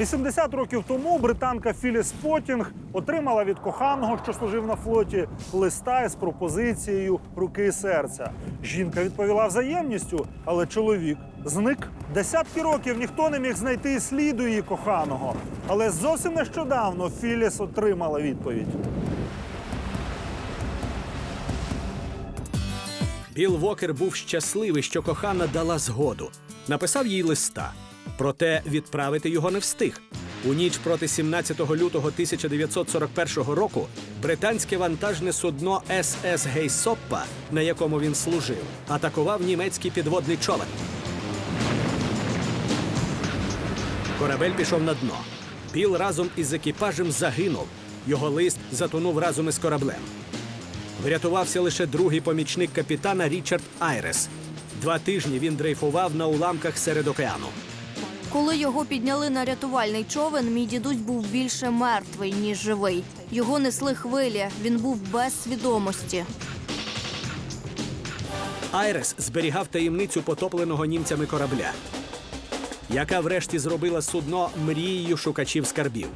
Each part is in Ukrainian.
80 років тому британка Філіс Потінг отримала від коханого, що служив на флоті, листа із пропозицією руки і серця. Жінка відповіла взаємністю, але чоловік зник. Десятки років ніхто не міг знайти сліду її коханого. Але зовсім нещодавно Філіс отримала відповідь. Біл Вокер був щасливий, що кохана дала згоду. Написав їй листа. Проте відправити його не встиг. У ніч проти 17 лютого 1941 року британське вантажне судно СС Гейсоппа, на якому він служив, атакував німецький підводний човен. Корабель пішов на дно. Біл разом із екіпажем загинув. Його лист затонув разом із кораблем. Врятувався лише другий помічник капітана Річард Айрес. Два тижні він дрейфував на уламках серед океану. Коли його підняли на рятувальний човен, мій дідусь був більше мертвий, ніж живий. Його несли хвилі, він був без свідомості. Айрес зберігав таємницю потопленого німцями корабля, яка врешті зробила судно мрією шукачів скарбів.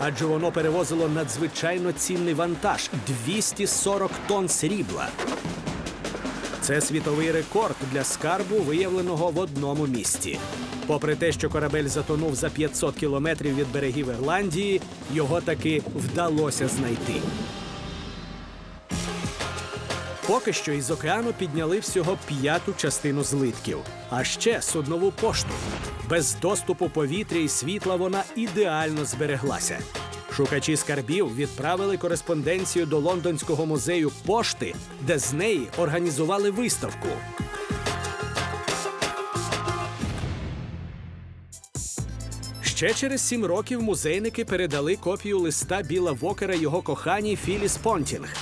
Адже воно перевозило надзвичайно цінний вантаж 240 тонн срібла. Це світовий рекорд для скарбу, виявленого в одному місці. Попри те, що корабель затонув за 500 кілометрів від берегів Ірландії, його таки вдалося знайти. Поки що із океану підняли всього п'яту частину злитків, а ще суднову пошту. Без доступу повітря і світла вона ідеально збереглася. Шукачі скарбів відправили кореспонденцію до лондонського музею пошти, де з неї організували виставку. Ще через сім років музейники передали копію листа Біла Вокера його коханій Філіс Понтінг.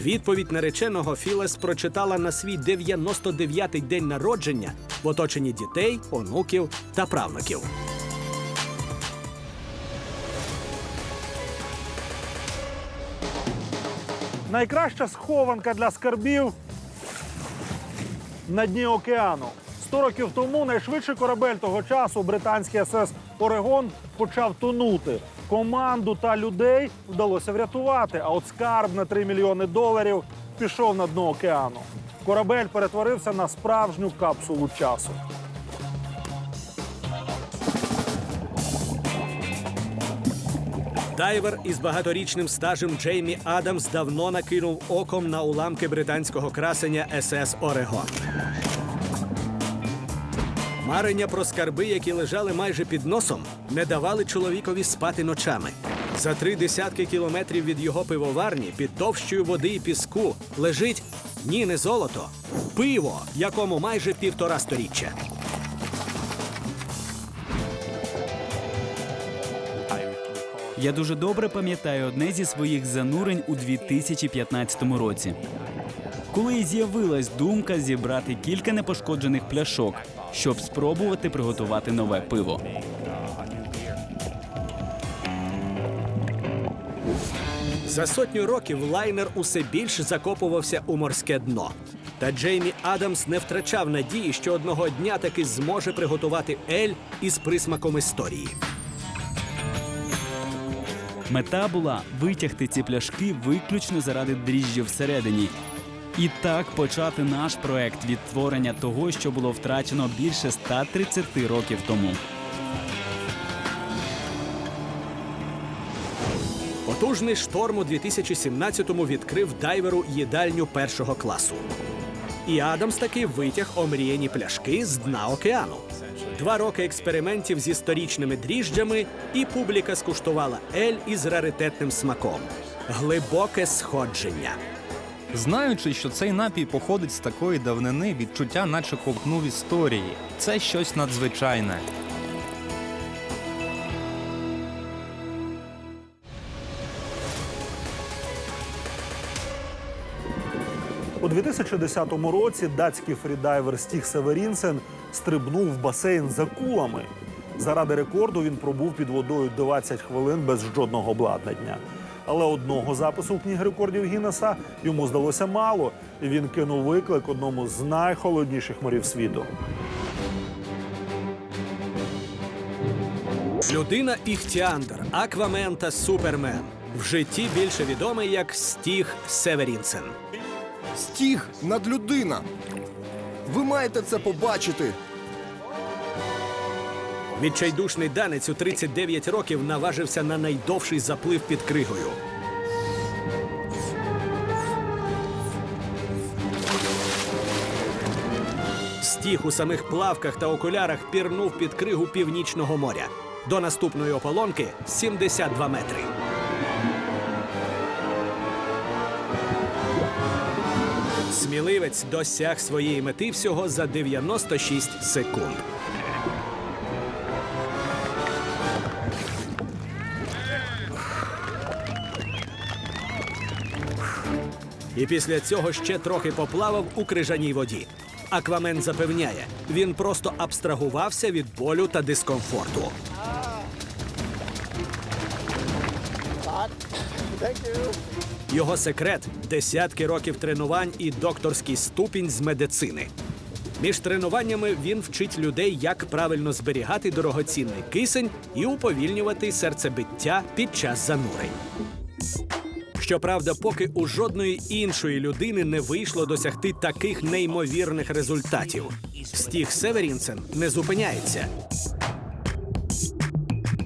Відповідь нареченого Філес прочитала на свій 99-й день народження в оточенні дітей, онуків та правнуків. Найкраща схованка для скарбів на дні океану. Сто років тому найшвидший корабель того часу, британський СС Орегон, почав тонути. Команду та людей вдалося врятувати. А от скарб на 3 мільйони доларів пішов на дно океану. Корабель перетворився на справжню капсулу часу. Дайвер із багаторічним стажем Джеймі Адамс давно накинув оком на уламки британського красення СС Орегон. Марення про скарби, які лежали майже під носом, не давали чоловікові спати ночами. За три десятки кілометрів від його пивоварні під товщою води і піску лежить ні, не золото, пиво, якому майже півтора сторіччя. Я дуже добре пам'ятаю одне зі своїх занурень у 2015 році. Коли з'явилась думка зібрати кілька непошкоджених пляшок, щоб спробувати приготувати нове пиво. За сотню років лайнер усе більш закопувався у морське дно. Та Джеймі Адамс не втрачав надії, що одного дня таки зможе приготувати ель із присмаком історії. Мета була витягти ці пляшки виключно заради дріжджів всередині. І так почати наш проект відтворення того, що було втрачено більше 130 років тому. Потужний шторм у 2017-му відкрив дайверу їдальню першого класу. І Адамс таки витяг омріяні пляшки з дна океану. Два роки експериментів зі сторічними дріжджами, і публіка скуштувала ель із раритетним смаком. Глибоке сходження. Знаючи, що цей напій походить з такої давнини, відчуття, наче ковтнув історії. Це щось надзвичайне. У 2010 році датський фрідайвер Стіг Северінсен стрибнув в басейн за кулами. Заради рекорду він пробув під водою 20 хвилин без жодного обладнання. Але одного запису в книги рекордів Гіннеса йому здалося мало, і він кинув виклик одному з найхолодніших морів світу. Людина Іхтіандр, Аквамен та Супермен. В житті більше відомий як Стіг Северінсен. Стіг надлюдина. Ви маєте це побачити. Відчайдушний данець у 39 років наважився на найдовший заплив під кригою. Стіг у самих плавках та окулярах пірнув під кригу північного моря. До наступної ополонки 72 метри. Сміливець досяг своєї мети всього за 96 секунд. І після цього ще трохи поплавав у крижаній воді. Аквамен запевняє, він просто абстрагувався від болю та дискомфорту. Його секрет десятки років тренувань і докторський ступінь з медицини. Між тренуваннями він вчить людей, як правильно зберігати дорогоцінний кисень і уповільнювати серцебиття під час занурень. Щоправда, поки у жодної іншої людини не вийшло досягти таких неймовірних результатів. Стіг Северінсен не зупиняється.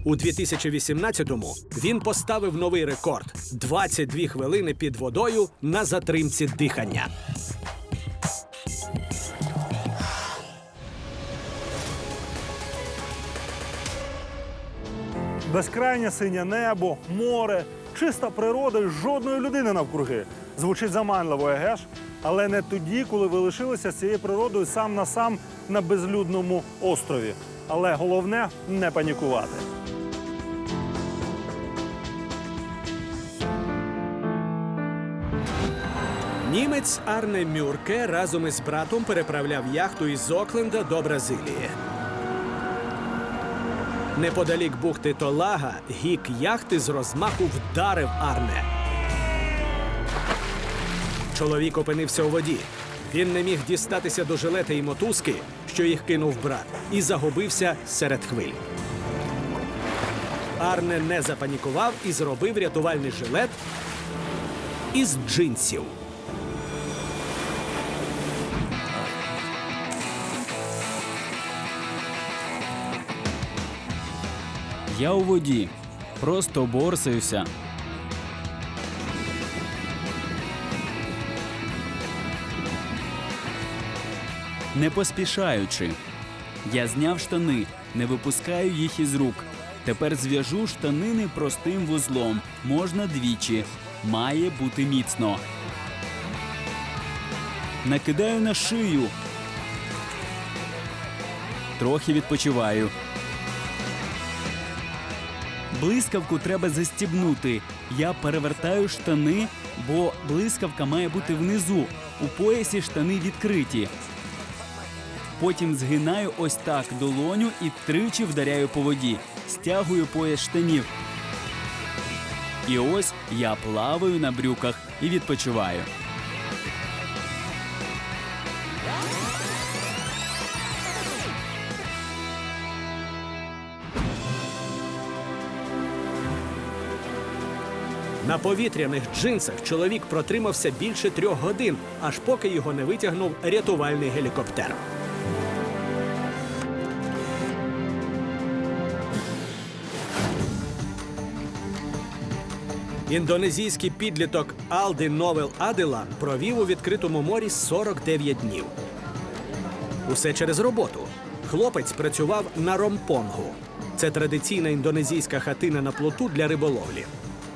У 2018-му він поставив новий рекорд 22 хвилини під водою на затримці дихання. Безкрайнє синє небо, море, чиста природа і жодної людини навкруги. Звучить заманливо, еге ж? Але не тоді, коли ви лишилися з цією природою сам на сам на безлюдному острові. Але головне не панікувати. Німець Арне Мюрке разом із братом переправляв яхту із Окленда до Бразилії. Неподалік бухти Толага гік яхти з розмаху вдарив Арне. Чоловік опинився у воді. Він не міг дістатися до жилета і мотузки, що їх кинув брат, і загубився серед хвиль. Арне не запанікував і зробив рятувальний жилет із джинсів. Я у воді. Просто борсаюся. Не поспішаючи. Я зняв штани, не випускаю їх із рук. Тепер зв'яжу штанини простим вузлом. Можна двічі. Має бути міцно. Накидаю на шию. Трохи відпочиваю. Блискавку треба застібнути. Я перевертаю штани, бо блискавка має бути внизу. У поясі штани відкриті. Потім згинаю ось так долоню і тричі вдаряю по воді. Стягую пояс штанів. І ось я плаваю на брюках і відпочиваю. На повітряних джинсах чоловік протримався більше трьох годин, аж поки його не витягнув рятувальний гелікоптер. Індонезійський підліток Алди Новел Аделан провів у відкритому морі 49 днів. Усе через роботу. Хлопець працював на ромпонгу. Це традиційна індонезійська хатина на плоту для риболовлі.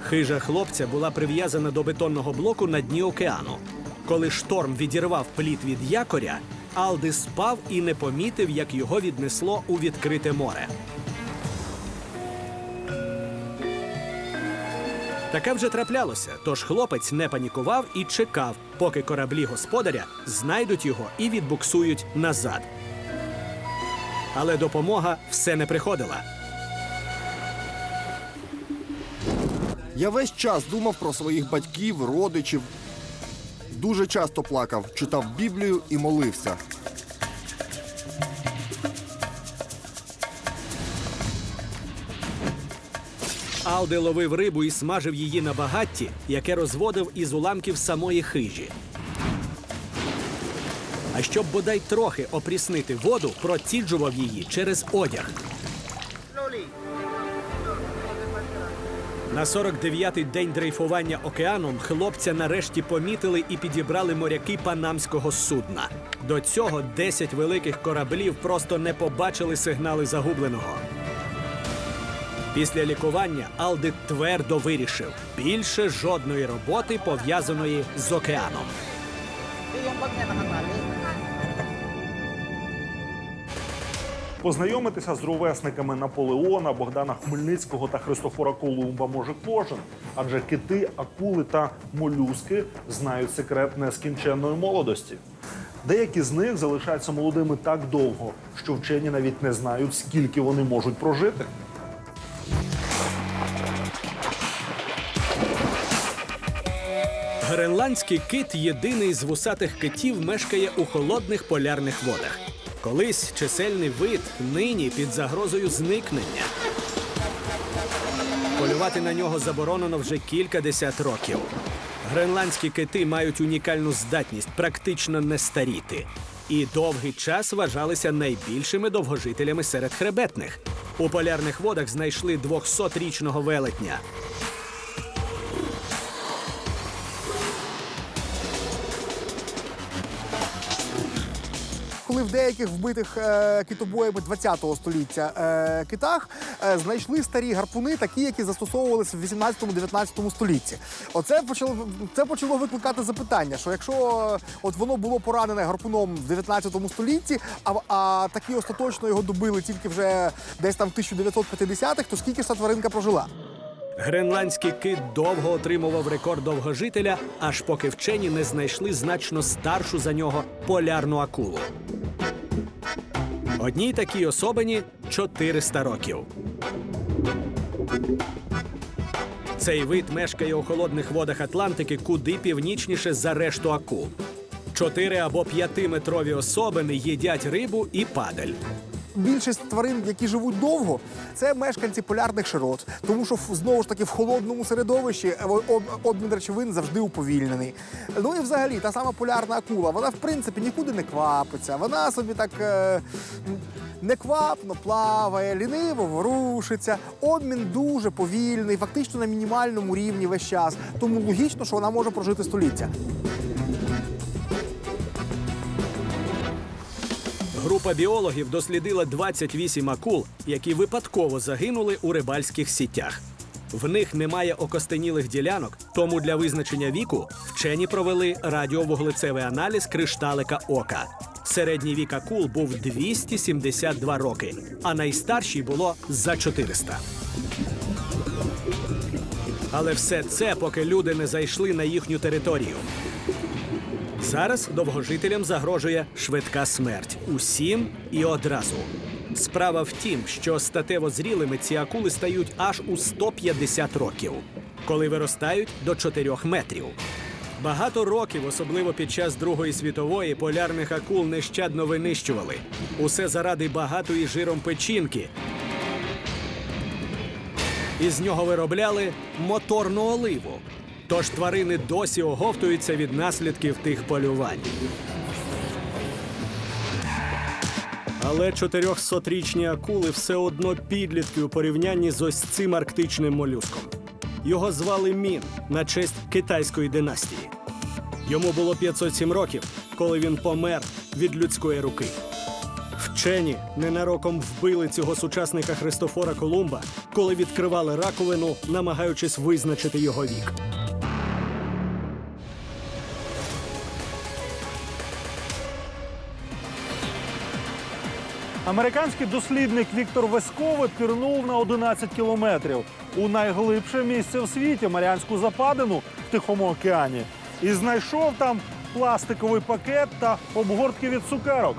Хижа хлопця була прив'язана до бетонного блоку на дні океану. Коли шторм відірвав пліт від якоря, Алди спав і не помітив, як його віднесло у відкрите море. Таке вже траплялося, тож хлопець не панікував і чекав, поки кораблі господаря знайдуть його і відбуксують назад. Але допомога все не приходила. Я весь час думав про своїх батьків, родичів. Дуже часто плакав, читав Біблію і молився. Алде ловив рибу і смажив її на багатті, яке розводив із уламків самої хижі. А щоб бодай трохи опріснити воду, проціджував її через одяг. На 49-й день дрейфування океаном хлопця нарешті помітили і підібрали моряки панамського судна. До цього 10 великих кораблів просто не побачили сигнали загубленого. Pісля лікування Алди твердо вирішив більше жодної роботи пов'язаної з океаном. Познайомитися з ровесниками Наполеона, Богдана Хмельницького та Христофора Колумба може кожен, адже кити, акули та молюски знають секрет нескінченної молодості. Деякі з них залишаються молодими так довго, що вчені навіть не знають, скільки вони можуть прожити. Гренландський кит єдиний з вусатих китів мешкає у холодних полярних водах. Колись чисельний вид нині під загрозою зникнення. Полювати на нього заборонено вже кілька десят років. Гренландські кити мають унікальну здатність практично не старіти. І довгий час вважалися найбільшими довгожителями серед хребетних. У полярних водах знайшли 200-річного велетня. В деяких вбитих е, китобоями 20-го століття е, китах е, знайшли старі гарпуни, такі, які застосовувалися в 18-19 столітті. Оце почало це почало викликати запитання, що якщо от воно було поранене гарпуном в 19 столітті, а, а такі остаточно його добили тільки вже десь там в 1950-х, то скільки ж та тваринка прожила? Гренландський кит довго отримував рекорд довгожителя, аж поки вчені не знайшли значно старшу за нього полярну акулу. Одній такій особині 400 років. Цей вид мешкає у холодних водах Атлантики куди північніше за решту акул. Чотири або п'ятиметрові особини їдять рибу і падаль. Більшість тварин, які живуть довго, це мешканці полярних широт, тому що знову ж таки в холодному середовищі е, обмін речовин завжди уповільнений. Ну і взагалі та сама полярна акула, вона в принципі нікуди не квапиться. Вона собі так е, неквапно плаває, ліниво ворушиться. Обмін дуже повільний, фактично на мінімальному рівні весь час. Тому логічно, що вона може прожити століття. Група біологів дослідила 28 акул, які випадково загинули у рибальських сітях. В них немає окостенілих ділянок, тому для визначення віку вчені провели радіовуглецевий аналіз кришталика ока. Середній вік акул був 272 роки, а найстаршій було за 400. Але все це, поки люди не зайшли на їхню територію. Зараз довгожителям загрожує швидка смерть усім і одразу. Справа в тім, що статево зрілими ці акули стають аж у 150 років, коли виростають до 4 метрів. Багато років, особливо під час Другої світової, полярних акул нещадно винищували. Усе заради багатої жиром печінки. Із нього виробляли моторну оливу. Тож тварини досі оговтуються від наслідків тих полювань. Але 400-річні акули все одно підлітки у порівнянні з ось цим арктичним молюском. Його звали Мін на честь китайської династії. Йому було 507 років, коли він помер від людської руки. Вчені ненароком вбили цього сучасника Христофора Колумба, коли відкривали раковину, намагаючись визначити його вік. Американський дослідник Віктор Вескове пірнув на 11 кілометрів у найглибше місце в світі Маріанську западину в Тихому океані і знайшов там пластиковий пакет та обгортки від цукерок.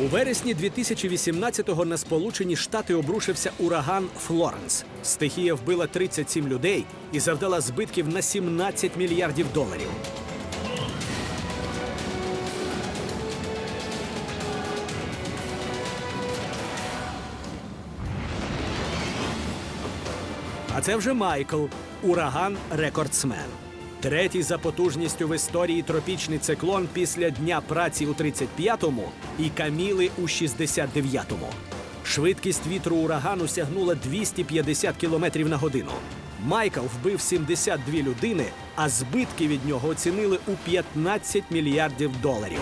У вересні 2018-го на Сполучені Штати обрушився ураган Флоренс. Стихія вбила 37 людей і завдала збитків на 17 мільярдів доларів. Це вже Майкл, ураган рекордсмен. Третій за потужністю в історії тропічний циклон після дня праці у 35-му і Каміли у 69-му. Швидкість вітру урагану сягнула 250 км на годину. Майкл вбив 72 людини, а збитки від нього оцінили у 15 мільярдів доларів.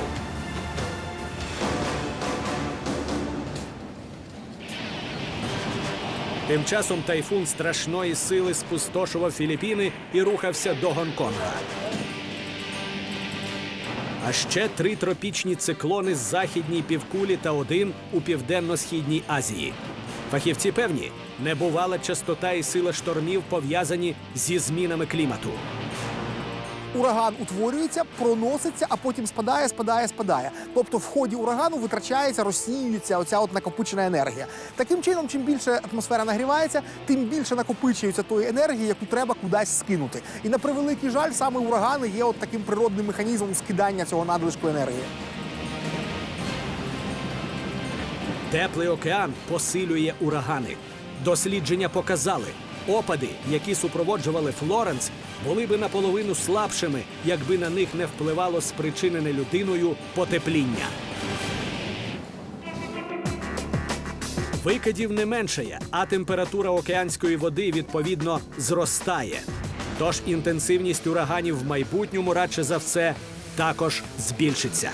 Тим часом тайфун страшної сили спустошував Філіппіни і рухався до Гонконга. А ще три тропічні циклони з західній півкулі та один у південно-східній Азії. Фахівці певні, небувала частота і сила штормів пов'язані зі змінами клімату. Ураган утворюється, проноситься, а потім спадає, спадає, спадає. Тобто в ході урагану витрачається, розсіюється оця от накопичена енергія. Таким чином, чим більше атмосфера нагрівається, тим більше накопичується тої енергії, яку треба кудись скинути. І на превеликий жаль, саме урагани є от таким природним механізмом скидання цього надлишку енергії. Теплий океан посилює урагани. Дослідження показали, опади, які супроводжували Флоренс, були би наполовину слабшими, якби на них не впливало спричинене людиною потепління. Викидів не меншає, а температура океанської води відповідно зростає. Тож інтенсивність ураганів в майбутньому радше за все також збільшиться.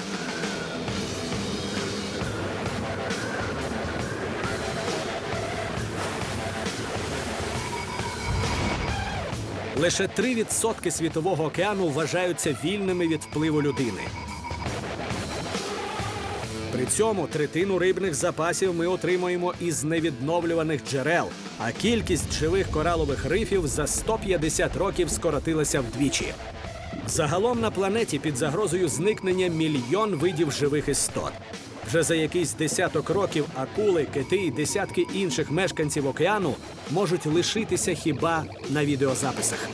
Лише 3% світового океану вважаються вільними від впливу людини. При цьому третину рибних запасів ми отримуємо із невідновлюваних джерел, а кількість живих коралових рифів за 150 років скоротилася вдвічі. Загалом на планеті під загрозою зникнення мільйон видів живих істот. Вже за якийсь десяток років акули, кити і десятки інших мешканців океану можуть лишитися хіба на відеозаписах.